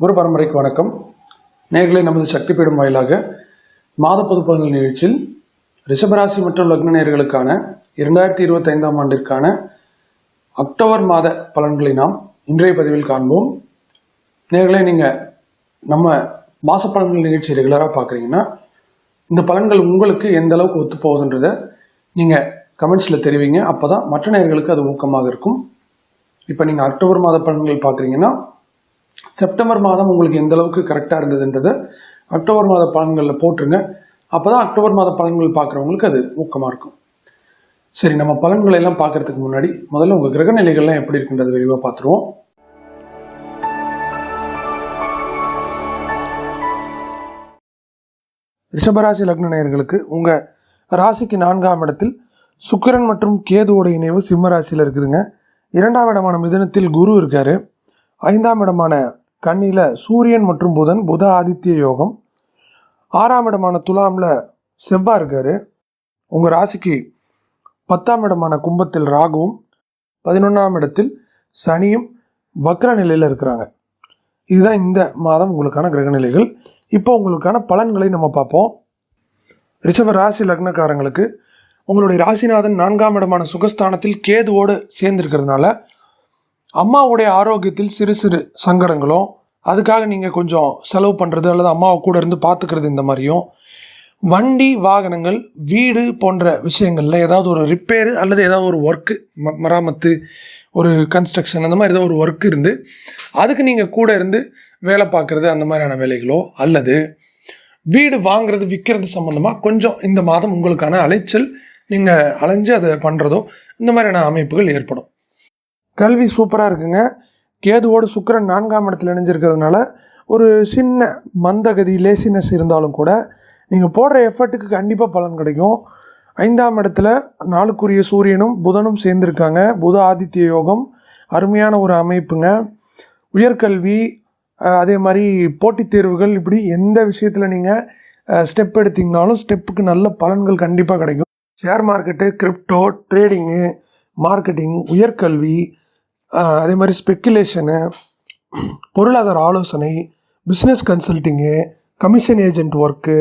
குரு பரம்பரைக்கு வணக்கம். நேர்களை நமது சக்தி பீடம் வாயிலாக மாத பொதுப்பங்கள் நிகழ்ச்சியில் ரிஷபராசி மற்றும் லக்ன நேர்களுக்கான இரண்டாயிரத்தி இருபத்தி ஐந்தாம் ஆண்டிற்கான அக்டோபர் மாத பலன்களை நாம் இன்றைய பதிவில் காண்போம். நேர்களை நீங்கள் நம்ம மாச பலன்கள் நிகழ்ச்சி ரெகுலராக பார்க்குறீங்கன்னா இந்த பலன்கள் உங்களுக்கு எந்த அளவுக்கு ஒத்து போகுதுன்றதை நீங்கள் கமெண்ட்ஸில் தெரிவிங்க. அப்போ தான் மற்ற நேர்களுக்கு அது ஊக்கமாக இருக்கும். இப்போ நீங்கள் அக்டோபர் மாத பலன்கள் பார்க்குறீங்கன்னா செப்டம்பர் மாதம் உங்களுக்கு எந்த அளவுக்கு கரெக்டாக இருந்ததுன்றதை அக்டோபர் மாத பலன்களில் போட்டுருங்க. அப்போ தான் அக்டோபர் மாத பலன்கள் பார்க்குறவங்களுக்கு அது ஊக்கமாக இருக்கும். சரி நம்ம பலன்களை எல்லாம் பார்க்கறதுக்கு முன்னாடி முதல்ல உங்கள் கிரக நிலைகள்லாம் எப்படி இருக்குன்றது விரிவாக பார்த்துருவோம். ரிஷபராசி லக்ன நேயர்களுக்கு உங்கள் ராசிக்கு நான்காம் இடத்தில் சுக்கிரன் மற்றும் கேதுவோட இணைவு சிம்ம ராசியில் இருக்குதுங்க. இரண்டாம் இடமான மிதனத்தில் குரு இருக்காரு. ஐந்தாம் இடமான கன்னியில் சூரியன் மற்றும் புதன் புத ஆதித்ய யோகம். ஆறாம் இடமான துலாமில் செவ்வாய் இருக்காரு. உங்கள் ராசிக்கு பத்தாம் இடமான கும்பத்தில் ராகுவும் பதினொன்றாம் இடத்தில் சனியும் வக்ர நிலையில் இருக்கிறாங்க. இதுதான் இந்த மாதம் உங்களுக்கான கிரகநிலைகள் இப்போ உங்களுக்கான பலன்களை நம்ம பார்ப்போம். ரிஷப ராசி லக்னக்காரங்களுக்கு உங்களுடைய ராசிநாதன் நான்காம் இடமான சுகஸ்தானத்தில் கேதுவோடு சேர்ந்திருக்கிறதுனால அம்மாவுடைய ஆரோக்கியத்தில் சிறு சிறு சங்கடங்களும் அதுக்காக நீங்கள் கொஞ்சம் செலவு பண்ணுறது அல்லது அம்மாவை கூட இருந்து பார்த்துக்கிறது இந்த மாதிரியும் வண்டி வாகனங்கள் வீடு போன்ற விஷயங்களில் ஏதாவது ஒரு ரிப்பேரு அல்லது ஏதாவது ஒரு ஒர்க்கு ம மராமத்து ஒரு கன்ஸ்ட்ரக்ஷன் அந்த மாதிரி ஏதாவது ஒரு ஒர்க் இருந்து அதுக்கு நீங்கள் கூட இருந்து வேலை பார்க்குறது அந்த மாதிரியான வேலைகளோ அல்லது வீடு வாங்குறது விற்கிறது சம்மந்தமாக கொஞ்சம் இந்த மாதம் உங்களுக்கான அலைச்சல் நீங்கள் அலைஞ்சு அதை பண்ணுறதோ இந்த மாதிரியான அமைப்புகள் ஏற்படும். கல்வி சூப்பராக இருக்குங்க. கேதுவோடு சுக்கரன் நான்காம் இடத்துல இணைஞ்சிருக்கிறதுனால ஒரு சின்ன மந்தகதி லேசினஸ் இருந்தாலும் கூட நீங்கள் போடுற எஃபர்ட்டுக்கு கண்டிப்பாக பலன் கிடைக்கும். ஐந்தாம் இடத்துல நாளுக்குரிய சூரியனும் புதனும் சேர்ந்துருக்காங்க. புத ஆதித்ய யோகம் அருமையான ஒரு அமைப்புங்க. உயர்கல்வி அதே மாதிரி போட்டித் தேர்வுகள் இப்படி எந்த விஷயத்தில் நீங்கள் ஸ்டெப் எடுத்தீங்கனாலும் ஸ்டெப்புக்கு நல்ல பலன்கள் கண்டிப்பாக கிடைக்கும். Share market crypto trading marketing உயர்கல்வி அதே மாதிரி ஸ்பெக்குலேஷனு பொருளாதார ஆலோசனை business consulting commission agent work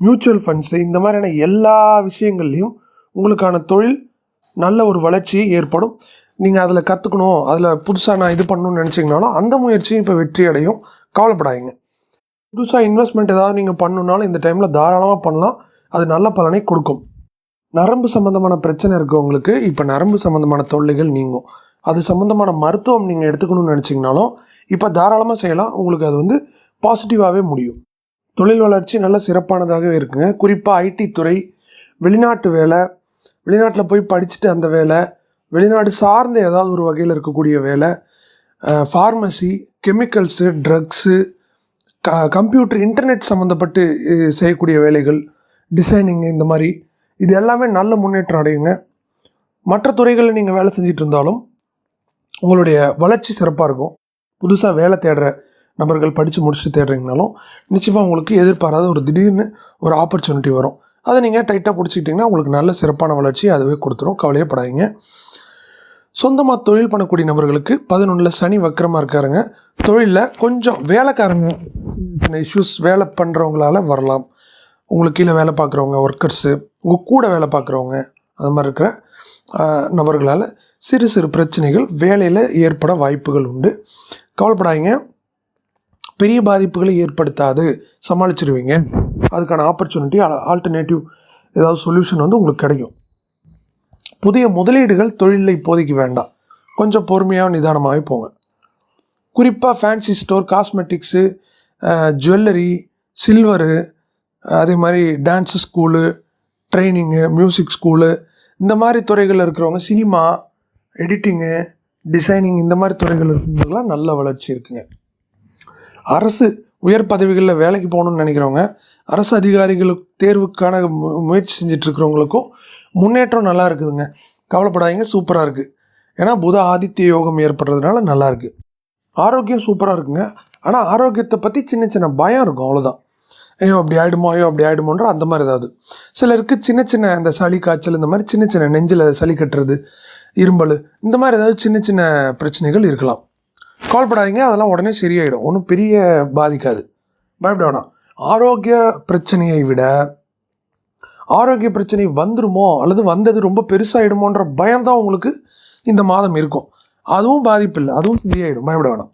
mutual funds இந்த மாதிரியான எல்லா விஷயங்கள்லையும் உங்களுக்கான தொழில் நல்ல ஒரு வளர்ச்சி ஏற்படும். நீங்கள் அதில் கற்றுக்கணும் அதில் புதுசாக நான் இது பண்ணணும்னு நினச்சிங்கனாலும் அந்த முயற்சியும் இப்போ வெற்றி அடையும் கவலைப்படாதீங்க. புதுசாக இன்வெஸ்ட்மெண்ட் ஏதாவது நீங்கள் பண்ணணுன்னாலும் இந்த டைமில் தாராளமாக பண்ணலாம். அது நல்ல பலனை கொடுக்கும். நரம்பு சம்மந்தமான பிரச்சனை இருக்கவங்களுக்கு இப்போ நரம்பு சம்மந்தமான தொல்லைகள் நீங்கும். அது சம்மந்தமான மருத்துவம் நீங்கள் எடுத்துக்கணும்னு நினச்சிங்கனாலும் இப்போ தாராளமாக செய்யலாம். உங்களுக்கு அது வந்து பாசிட்டிவாகவே முடியும். தொழில் வளர்ச்சி நல்ல சிறப்பானதாகவே இருக்குங்க. குறிப்பாக ஐடி துறை வெளிநாட்டு வேலை வெளிநாட்டில் போய் படிச்சுட்டு அந்த வேலை வெளிநாடு சார்ந்த ஏதாவது ஒரு வகையில் இருக்கக்கூடிய வேலை ஃபார்மசி கெமிக்கல்ஸு ட்ரக்ஸு க கம்ப்யூட்டர் இன்டர்நெட் சம்மந்தப்பட்டு செய்யக்கூடிய வேலைகள் டிசைனிங் இந்த மாதிரி இது எல்லாமே நல்ல முன்னேற்றம் அடையுங்க. மற்ற துறைகளில் நீங்கள் வேலை செஞ்சிட்டு இருந்தாலும் உங்களுடைய வளர்ச்சி சிறப்பாக இருக்கும். புதுசாக வேலை தேடுற நபர்கள் படித்து முடிச்சுட்டு தேடுறீங்கனாலும் நிச்சயமாக உங்களுக்கு எதிர்பாராத ஒரு திடீர்னு ஒரு ஆப்பர்ச்சுனிட்டி வரும். அதை நீங்கள் டைட்டாக பிடிச்சிக்கிட்டிங்கன்னா உங்களுக்கு நல்ல சிறப்பான வளர்ச்சி அதுவே கொடுத்துரும். கவலையப்படாதீங்க. சொந்தமாக தொழில் பண்ணக்கூடிய நபர்களுக்கு பதினொன்றில் சனி வக்கரமாக இருக்காருங்க. தொழிலில் கொஞ்சம் வேலைக்காரங்க சின்ன இஷ்யூஸ் வேலை பண்ணுறவங்களால வரலாம். உங்களுக்கு கீழே வேலை பார்க்குறவங்க ஒர்க்கர்ஸு உங்கள் கூட வேலை பார்க்குறவங்க அது மாதிரி இருக்கிற நபர்களால் சிறு சிறு பிரச்சனைகள் வேலையில் ஏற்பட வாய்ப்புகள் உண்டு. கவலைப்படாதீங்க. பெரிய பாதிப்புகளை ஏற்படுத்தாது. சமாளிச்சிருவீங்க. அதுக்கான ஆப்பர்ச்சுனிட்டி ஆல்டர்னேட்டிவ் ஏதாவது சொல்யூஷன் வந்து உங்களுக்கு கிடைக்கும். புதிய முதலீடுகள் தொழிலில் இப்போதைக்கு வேண்டாம். கொஞ்சம் பொறுமையாக நிதானமாகவே போங்க. குறிப்பாக fancy store cosmetics jewellery silver அதே மாதிரி dance school training music school இந்த மாதிரி துறைகளில் இருக்கிறவங்க சினிமா எடிட்டிங்கு டிசைனிங் இந்த மாதிரி துறைகள் இருக்கிறவங்களாம் நல்ல வளர்ச்சி இருக்குங்க. அரசு உயர் பதவிகளில் வேலைக்கு போகணும்னு நினைக்கிறவங்க அரசு அதிகாரிகளுக்கு தேர்வுக்கான மு- முயற்சி செஞ்சிட்ருக்கிறவங்களுக்கும் முன்னேற்றம் நல்லா இருக்குதுங்க. கவலைப்படாதீங்க சூப்பராக இருக்குது ஏன்னா புத ஆதித்ய யோகம் ஏற்படுறதுனால நல்லா இருக்குது ஆரோக்கியம் சூப்பராக இருக்குங்க. ஆனால் ஆரோக்கியத்தை பற்றி சின்ன சின்ன பயம் இருக்கும் அவ்வளோதான் ஐயோ அப்படி ஆகிடுமோ ஐயோ அப்படி ஆகிடுமோன்ற அந்த மாதிரி ஏதாவது. சிலருக்கு சின்ன சின்ன அந்த சளி காய்ச்சல் இந்த மாதிரி சின்ன சின்ன நெஞ்சில் சளி கட்டுறது இரும்பல் இந்த மாதிரி ஏதாவது சின்ன சின்ன பிரச்சனைகள் இருக்கலாம். கவலைப்படாதீங்க அதெல்லாம் உடனே சரியாயிடும். ஒன்றும் பெரிய பாதிக்காது. பயப்பட வேணாம். ஆரோக்கிய பிரச்சனையை விட ஆரோக்கிய பிரச்சனை வந்துருமோ அல்லது வந்தது ரொம்ப பெருசாகிடுமோன்ற பயம்தான் உங்களுக்கு இந்த மாதம் இருக்கும். அதுவும் பாதிப்பு இல்லை. அதுவும் சரியாயிடும். பயப்பட வேணாம்.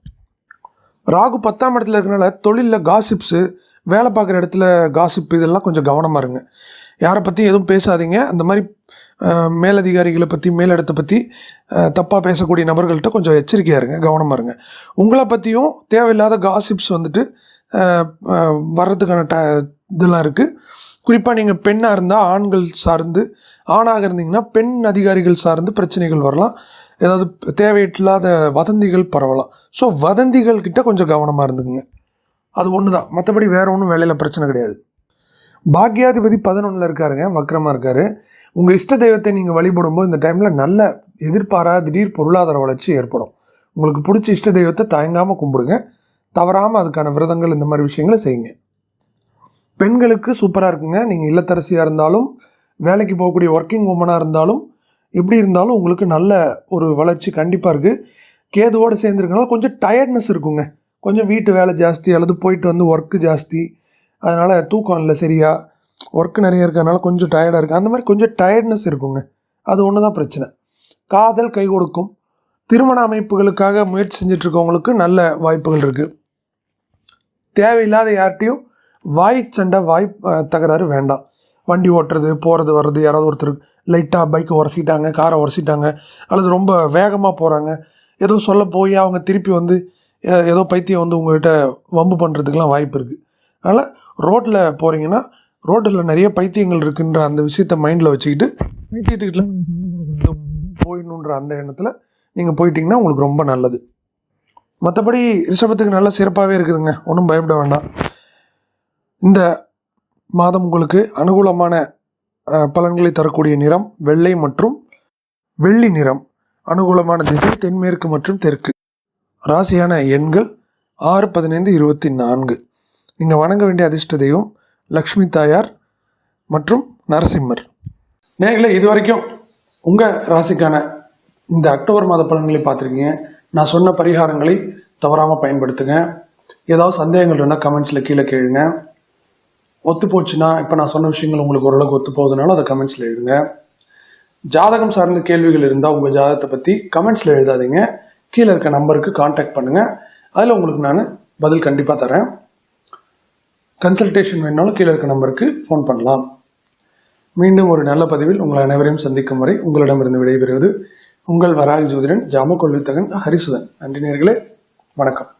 ராகு பத்தாம் இடத்துல இருக்கிறனால தொழிலில் காசிப்ஸு வேலை பார்க்குற இடத்துல காசிப் இதெல்லாம் கொஞ்சம் கவனமாக இருங்க. யாரை பற்றியும் எதுவும் பேசாதீங்க. அந்த மாதிரி மேலதிகாரிகளை பற்றி மேலிடத்தை பற்றி தப்பாக பேசக்கூடிய நபர்கள்ட்ட கொஞ்சம் எச்சரிக்கையாக இருங்க கவனமாக இருங்க. உங்களை பற்றியும் தேவையில்லாத காசிப்ஸ் வந்துட்டு வர்றதுக்கான ட இதெல்லாம் இருக்குது குறிப்பாக நீங்கள் பெண்ணாக இருந்தால் ஆண்கள் சார்ந்து ஆணாக இருந்தீங்கன்னா பெண் அதிகாரிகள் சார்ந்து பிரச்சனைகள் வரலாம். ஏதாவது தேவையில்லாத வதந்திகள் பரவலாம். ஸோ வதந்திகள் கிட்ட கொஞ்சம் கவனமாக இருந்துக்குங்க. அது ஒன்று தான் மற்றபடி வேறு ஒன்றும் வேலையில் பிரச்சனை கிடையாது. பாக்யாதிபதி பதினொன்றில் இருக்காருங்க வக்கரமாக இருக்கார். உங்கள் இஷ்ட தெய்வத்தை நீங்கள் வழிபடும்போது இந்த டைமில் நல்ல எதிர்பாராத திடீர் பொருளாதார வளர்ச்சி ஏற்படும். உங்களுக்கு பிடிச்ச இஷ்ட தெய்வத்தை தயங்காமல் கும்பிடுங்க. தவறாமல் அதுக்கான விரதங்கள் இந்த மாதிரி விஷயங்களை செய்யுங்க. பெண்களுக்கு சூப்பராக இருக்குங்க. நீங்கள் இல்லத்தரசியாக இருந்தாலும் வேலைக்கு போகக்கூடிய ஒர்க்கிங் உமனாக இருந்தாலும் எப்படி இருந்தாலும் உங்களுக்கு நல்ல ஒரு வளர்ச்சி கண்டிப்பாக இருக்குது கேதுவோடு சேர்ந்துருக்கனால கொஞ்சம் டயர்ட்னஸ் இருக்குங்க. கொஞ்சம் வீட்டு வேலை ஜாஸ்தி அல்லது போயிட்டு வந்து ஒர்க்கு ஜாஸ்தி. அதனால் தூக்கம் இல்லை சரியாக ஒர்க் நிறைய இருக்கிறதுனால கொஞ்சம் டயர்டாக இருக்குது அந்த மாதிரி கொஞ்சம் டயர்ட்னஸ் இருக்குங்க. அது ஒன்று தான் பிரச்சனை. காதல் கை கொடுக்கும். திருமண அமைப்புகளுக்காக முயற்சி செஞ்சிட்ருக்கவங்களுக்கு நல்ல வாய்ப்புகள் இருக்குது தேவையில்லாத யார்கிட்டையும் வாய் சண்டை வாய் தகராறு வேண்டாம். வண்டி ஓட்டுறது போகிறது வர்றது யாராவது ஒருத்தர் லைட்டாக பைக்கை உரசிட்டாங்க காரை உரசிட்டாங்க அல்லது ரொம்ப வேகமாக போகிறாங்க ஏதோ சொல்ல போய் அவங்க திருப்பி வந்து ஏ- ஏதோ பைத்தியம் வந்து உங்கள்கிட்ட வம்பு பண்ணுறதுக்கெலாம் வாய்ப்பு இருக்குது அதனால் ரோட்டில் போகிறீங்கன்னா ரோட்டில் நிறைய பைத்தியங்கள் இருக்குன்ற அந்த விஷயத்த மைண்டில் வச்சுக்கிட்டு பைத்தியத்துக்கிட்டலாம் போயிடணுன்ற அந்த எண்ணத்தில் நீங்கள் போயிட்டீங்கன்னா உங்களுக்கு ரொம்ப நல்லது. மற்றபடி ரிஷபத்துக்கு நல்ல சிறப்பாகவே இருக்குதுங்க. ஒன்றும் பயப்பட வேண்டாம். இந்த மாதம் உங்களுக்கு அனுகூலமான பலன்களை தரக்கூடிய நிறம் வெள்ளை மற்றும் வெள்ளி நிறம். அனுகூலமான திசை தென்மேற்கு மற்றும் தெற்கு. ராசியான எண்கள் ஆறு பதினைந்து இருபத்தி நான்கு. நீங்கள் வணங்க வேண்டிய அதிர்ஷ்ட தெய்வம் லக்ஷ்மி தாயார் மற்றும் நரசிம்மர். நேர்களை இது வரைக்கும் உங்கள் ராசிக்கான இந்த அக்டோபர் மாத பலன்களை பார்த்துருக்கீங்க. நான் சொன்ன பரிகாரங்களை தவறாமல் பயன்படுத்துங்க. ஏதாவது சந்தேகங்கள் இருந்தால் கமெண்ட்ஸில் கீழே கேளுங்க. ஒத்து போச்சுன்னா இப்போ நான் சொன்ன விஷயங்கள் உங்களுக்கு ஓரளவுக்கு ஒத்து போகுதுனாலும் அதை கமெண்ட்ஸில் எழுதுங்க. ஜாதகம் சார்ந்த கேள்விகள் இருந்தால் உங்கள் ஜாதகத்தை பற்றி கமெண்ட்ஸில் எழுதாதீங்க. கீழே இருக்க நம்பருக்கு காண்டாக்ட் பண்ணுங்கள் அதில் உங்களுக்கு நான் பதில் கண்டிப்பாக தரேன். கன்சல்டேஷன் வேணாலும் கீழே இருக்க நம்பருக்கு ஃபோன் பண்ணலாம். மீண்டும் ஒரு நல்ல பதிவில் உங்கள் அனைவரையும் சந்திக்கும் வரை உங்களிடமிருந்து விடைபெறுவது உங்கள் வராக ஜோதிடன் ஜாம கொள்வித்தகன் ஹரிசுதன். நன்றி நேர்களே. வணக்கம்.